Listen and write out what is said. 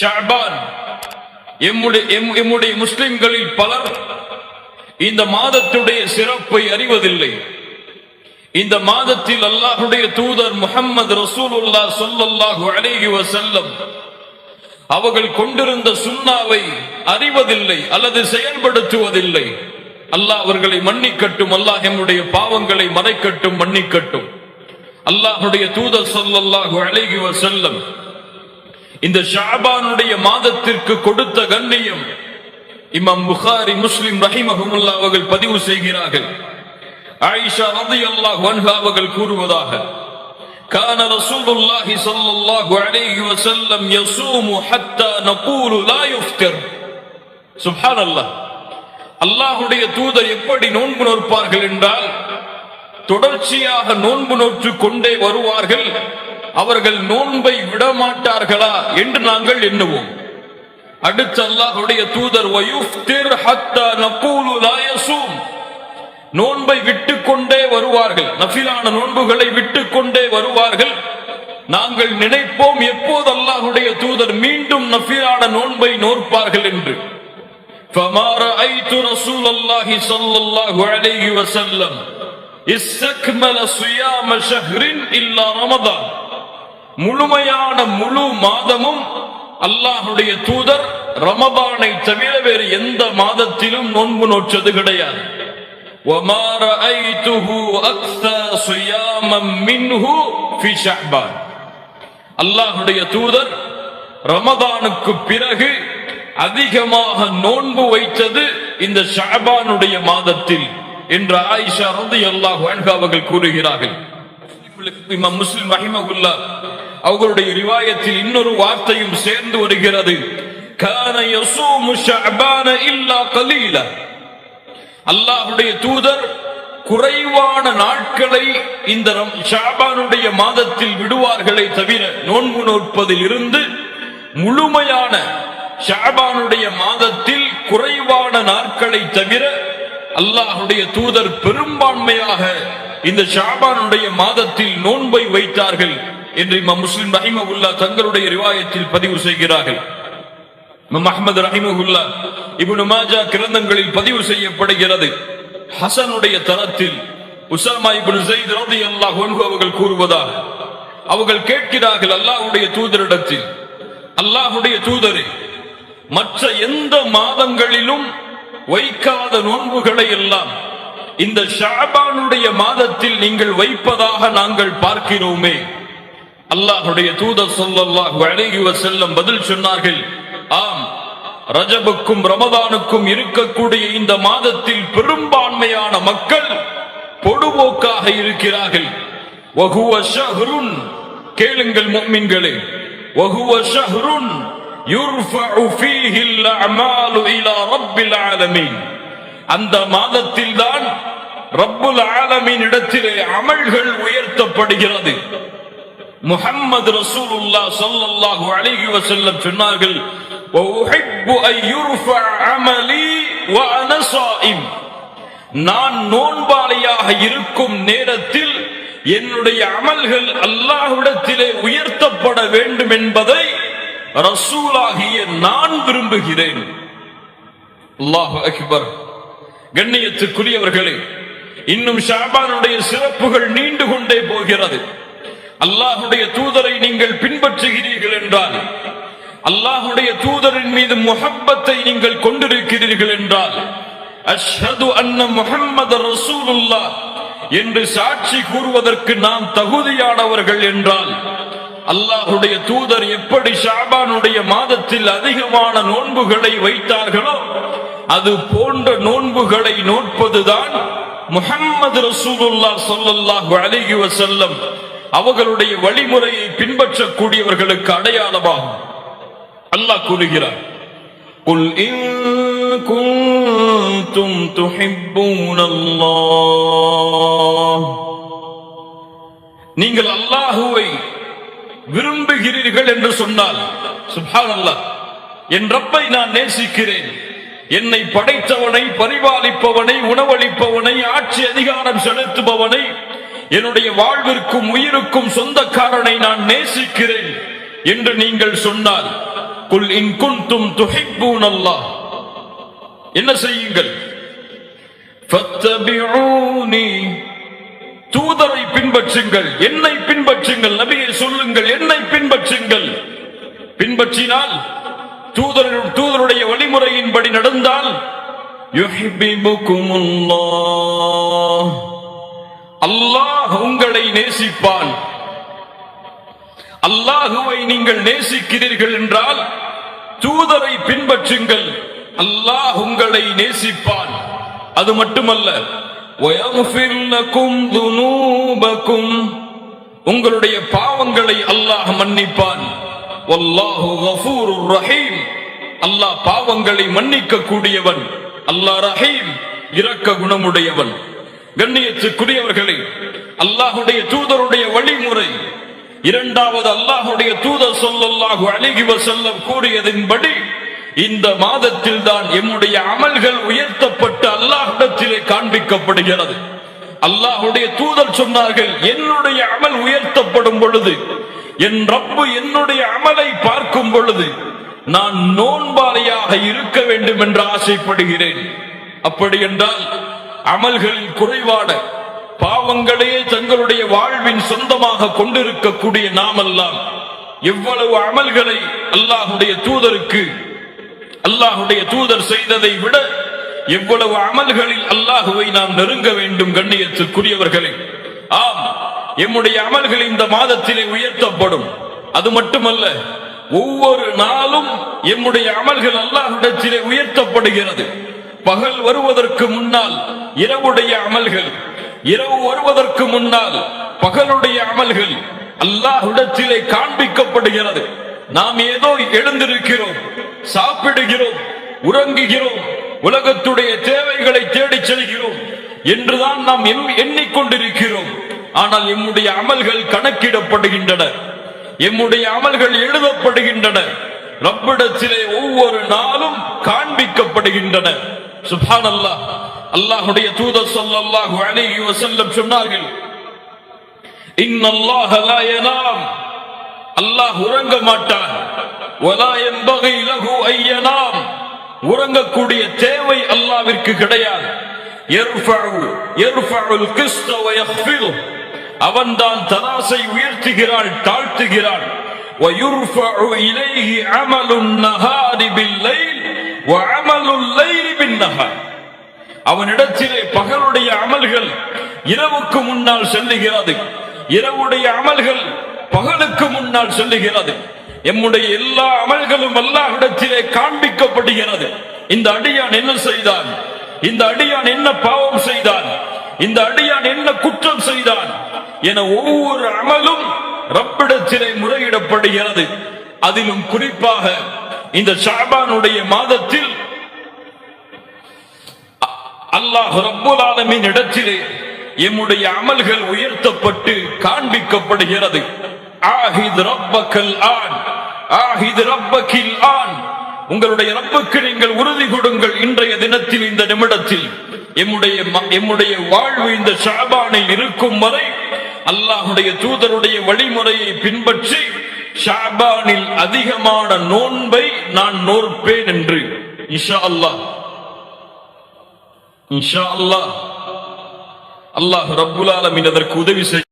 ஷாபான். எம்முடைய எம்- எம்முடைய முஸ்லிம்களில் பலர் இந்த மாதத்துடைய சிறப்பை அறிவதில்லை. இந்த மாதத்தில் அல்லாஹுடைய தூதர் முகமது ரசூலுல்லா ஸல்லல்லாஹு அழகி வசல்லம் அவர்கள் கொண்டிருந்த சுண்ணாவை அறிவதில்லை அல்லது செயல்படுத்துவதில்லை. அல்லாஹ் அவர்களை மன்னிக்கட்டும் அல்லாஹ் எம்முடைய பாவங்களை மறைக்கட்டும் மன்னிக்கட்டும். அல்லாஹுடைய தூதர் ஸல்லல்லாஹு அழகி வசல்லம் இந்த ஷாபானுடைய மாதத்திற்கு கொடுத்த கண்ணியம் இமாம் புகாரி முஸ்லிம் ரஹிமஹுமுல்லா அவர்கள் பதிவு செய்கிறார்கள் ஆயிஷா ரலியல்லாஹு அன்ஹா அவர்கள் கூறுவதாக كان رسول الله صلى الله عليه وسلم يصوم حتى نقول لا يفطر سبحان الله அல்லாஹ்வுடைய தூதர் எப்படி நோன்பு நோற்பார்கள் என்றால் தொடர்ச்சியாக நோன்பு நோற்று கொண்டே வருவார்கள் அவர்கள் நோன்பை விடமாட்டார்களா என்று நாங்கள் எண்ணுவோம் அடுத்து அல்லாஹ்வுடைய தூதர் வயுஃப்திர் ஹத்தா நகூலு லா யஸூம் நோன்பை விட்டுக்கொண்டே வருவார்கள் நஃபிலான நோன்புகளை விட்டுக்கொண்டே வருவார்கள் நாங்கள் நினைப்போம் எப்போது அல்லாஹ்வுடைய தூதர் மீண்டும் நஃபிலான நோன்பை நோற்பார்கள் என்று فما رأيت رسول الله صلى الله عليه وسلم استكمل صيام شهر إلا رمضان முழுமையான முழு மாதமும் அல்லாஹுடைய தூதர் ரமபானை தவிர வேறு எந்த மாதத்திலும் நோன்பு நோற்றது கிடையாது. அல்லாஹுடைய தூதர் ரமதானுக்கு பிறகு அதிகமாக நோன்பு வைத்தது இந்த ஷாபானுடைய மாதத்தில் என்று ஆயிஷா ரதி அல்லாஹ் அவர்கள் கூறுகிறார்கள். முஸ்லிம் மஹிமகுல்லா அவர்களுடைய ரிவாயத்தில் இன்னொரு வார்த்தையும் சேர்ந்து வருகிறது. அல்லாஹுடைய தூதர் குறைவான நாட்களை இந்த ஷாபானுடைய மாதத்தில் விடுவார்களே தவிர நோன்பு நோற்பதில் இருந்து முழுமையான ஷாபானுடைய மாதத்தில் குறைவான நாட்களை தவிர அல்லாஹுடைய தூதர் பெரும்பான்மையாக இந்த ஷாபானுடைய மாதத்தில் நோன்பை வைத்தார்கள். என்று இமாம் முஸ்லிம் ரஹிமகுல்லா தங்களுடைய ரிவாயத்தில் பதிவு செய்கிறார்கள். அஹமது ரஹிமகுல்லா இபுனு மாஜா கிரந்தங்களில் பதிவு செய்யப்படுகிறது. ஹசனுடைய தரத்தில் உசாமா இப்னு ஸைத் ரலியல்லாஹு அவர்கள் கூறுவதாக. அவர்கள் கேட்கிறார்கள் அல்லாஹுடைய தூதரிடத்தில் அல்லாஹுடைய தூதரே மற்ற எந்த மாதங்களிலும் வைக்காத நோன்புகளை எல்லாம் இந்த ஷாபானுடைய மாதத்தில் நீங்கள் வைப்பதாக நாங்கள் பார்க்கிறோமே. அல்லாஹுடைய தூதர் ஸல்லல்லாஹு அலைஹி வஸல்லம் பதில் சொன்னார்கள். ஆம் ரஜபுக்கும் ரமதானுக்கும் இருக்கக்கூடிய இந்த மாதத்தில் பெரும்பான்மையான மக்கள் பொடுபோக்காக இருக்கிறார்கள். கேளுங்கள் முஃமின்களே ஷஹ்ருன் அந்த மாதத்தில் தான் ரப்புல் ஆலமின். இடத்திலே அமல்கள் உயர்த்தப்படுகிறது. முஹம்மது ரசூலுல்லா சல்லல்லாஹு அலைஹி வஸல்லம் சொன்னார்கள் வஉஹிப்பு அய்யுர்ஃப அமலி வஅன ஸாயிம் நான் நோன்பாளியாக இருக்கும் நேரத்தில் என்னுடைய அமல்கள் அல்லாஹ்விடத்திலே உயர்த்தப்பட வேண்டும் என்பதை ரசூலாகிய நான் விரும்புகிறேன். அல்லாஹு அக்பர். கண்ணியத்துக்குரியவர்களே இன்னும் ஷாபானுடைய சிறப்புகள் நீண்டு கொண்டே போகிறது. அல்லாஹுடைய தூதரை நீங்கள் பின்பற்றுகிறீர்கள் என்றால் அல்லாஹுடைய தூதரின் மீது முகப்பத்தை நீங்கள் கொண்டிருக்கிறீர்கள் என்றால் அஷ்ஹது அன்ன முகம்மது ரசூலுல்லாஹ் என்று சாட்சி கூறுவதற்கு நாம் தகுதியானவர்கள் என்றால் அல்லாஹுடைய தூதர் எப்படி ஷாபானுடைய மாதத்தில் அதிகமான நோன்புகளை வைத்தார்களோ அது போன்ற நோன்புகளை நோட்பதுதான் முஹம்மது ரசூலுல்லாஹ் சொல்லல்லாஹு அலைஹி வசல்லம் அவர்களுடைய வழிமுறையை பின்பற்றக்கூடியவர்களுக்கு அடையாளமாகும் அல்லாஹ் கூறுகிறார் قل إن كنتم تحبون الله நீங்கள் அல்லாஹுவை விரும்புகிறீர்கள் என்று சொன்னால் சுப்ஹானல்லாஹ் என் ரப்பை நான் நேசிக்கிறேன் என்னை படைத்தவனை பரிபாலிப்பவனை உணவளிப்பவனை ஆட்சி அதிகாரம் செலுத்துபவனை என்னுடைய வாழ்விற்கும் உயிருக்கும் சொந்தக்காரனை நான் நேசிக்கிறேன் என்று நீங்கள் சொன்னால் குல் இன் குன்தும் துஹிப்பூன் அல்லாஹ். என்ன செய்யுங்கள்? ஃபத்தபிஊனி. தூதரை பின்பற்றுங்கள் என்னை பின்பற்றுங்கள் நபியை சொல்லுங்கள் என்னை பின்பற்றுங்கள். பின்பற்றினால் தூதர் தூதருடைய வழிமுறையின்படி நடந்தால் யுஹிப்பிபுகுமுல்லாஹ். அல்லாஹ் உங்களை நேசிப்பான். அல்லாஹுவை நீங்கள் நேசிக்கிறீர்கள் என்றால் தூதரை பின்பற்றுங்கள். அல்லாஹ் உங்களை நேசிப்பான். அது மட்டுமல்ல உங்களுடைய பாவங்களை அல்லாஹ் மன்னிப்பான். ரஹீம். அல்லாஹ் பாவங்களை மன்னிக்க கூடியவன் அல்லாஹ் ரஹீம். இரக்க குணமுடையவன். கண்ணியத்துக்குரியவர்களே அல்லாஹுடைய தூதருடைய வழிமுறை. இரண்டாவது அல்லாஹுடைய தூதர் சொல்லல்லாஹு அழகி செல்லம் கூறியதின்படி இந்த மாதத்தில் தான் எம்முடைய அமல்கள் உயர்த்தப்பட்டு அல்லாஹிடத்திலே காண்பிக்கப்படுகிறது. அல்லாஹுடைய தூதர் சொன்னார்கள் என்னுடைய அமல் உயர்த்தப்படும் பொழுது என் ரப்பு என்னுடைய அமலை பார்க்கும் பொழுது நான் நோன்பாளையாக இருக்க வேண்டும் என்று ஆசைப்படுகிறேன். அப்படி என்றால் அமல்களில் குறைவான பாவங்களையே தங்களுடைய வாழ்வின் சொந்தமாக கொண்டிருக்கக்கூடிய நாமெல்லாம் எவ்வளவு அமல்களை அல்லாஹுடைய தூதருக்கு அல்லாஹுடைய தூதர் செய்ததை விட எவ்வளவு அமல்களில் அல்லாஹுவை நாம் நெருங்க வேண்டும் கண்ணியத்திற்குரியவர்களே ஆம் எம்முடைய அமல்கள் இந்த மாதத்திலே உயர்த்தப்படும். அது மட்டுமல்ல ஒவ்வொரு நாளும் எம்முடைய அமல்கள் அல்லாஹிடத்திலே உயர்த்தப்படுகிறது. பகல் வருவதற்கு முன்னால் இரவுடைய அமல்கள் இரவு வருவதற்கு முன்னால் பகலுடைய அமல்கள் அல்லாஹ்விடத்திலே காண்பிக்கப்படுகிறது. நாம் ஏதோ எழுந்திருக்கிறோம் சாப்பிடுகிறோம் உறங்குகிறோம் உலகத்துடைய தேவைகளை தேடிச் செல்கிறோம் என்றுதான் நாம் எண்ணி- எண்ணிக்கொண்டிருக்கிறோம். ஆனால் எம்முடைய அமல்கள் கணக்கிடப்படுகின்றன எம்முடைய அமல்கள் எழுதப்படுகின்றன ரப்பிடத்திலே ஒவ்வொரு நாளும் காண்பிக்கப்படுகின்றன. சுபான் அல்லாஹ் அல்லாஹுடைய தூதர் ஸல்லல்லாஹு அலைஹி வஸல்லம் சொன்னார்கள் இன்னல்லாஹ லா யனாம் அல்லாஹ் உறங்க மாட்டான் வலா யன்பகி லஹு ஐயனாம் உறங்கக்கூடிய தேவை அல்லாவிற்கு கிடையாது யர்ஃபஉ யர்ஃபஉல் கிஸ்த வ யக்ஃபிது அவன்தான் தராசை உயர்த்துகிறான் தாழ்த்துகிறான் ويرفع إليه عمل النهار بالليل وعمل الليل بالنهار அவனிடத்திலே பகலுடைய அமல்கள் இரவுக்கு முன்னால் செல்லுகிறது. இரவுடைய அமல்கள் பகலுக்கு முன்னால் செல்லுகிறது. எம்முடைய எல்லா அமல்களும் அல்லாஹிடத்திலே காண்பிக்கப்படுகிறது. இந்த அடியான் என்ன செய்தான்? இந்த அடியான் என்ன பாவம் செய்தான்? இந்த அடியான் என்ன குற்றம் செய்தான்? என ஒவ்வொரு அமலும் ரப்பிடத்திலே முறையிடப்படுகிறது. அதிலும் குறிப்பாக இந்த ஷாபானுடைய மாதத்தில் அல்லாஹ் ரப்புல் ஆலமீன் இடத்திலே எம்முடைய அமல்கள் உயர்த்தப்பட்டு காண்பிக்கப்படுகிறது. ஆஹித் ரப்பக்கல் ஆன். ஆஹித் ரப்பக்கில் ஆன். உங்களுடைய ரப்புக்கு நீங்கள் உறுதி கொடுங்கள் இன்றைய தினத்தில் இந்த நிமிடத்தில். எம்முடைய ம- எம்முடைய வாழ்வு இந்த ஷாபானில் இருக்கும் வரை அல்லாஹுடைய தூதருடைய வழிமுறையை பின்பற்றி ஷாபானில் அதிகமான நோன்பை நான் நோற்பேன் என்று இஷா அல்லாஹ் இன்ஷா அல்லாஹ் அல்லாஹ் ரப்புல் ஆலமீன் அதற்கு உதவி செய்ய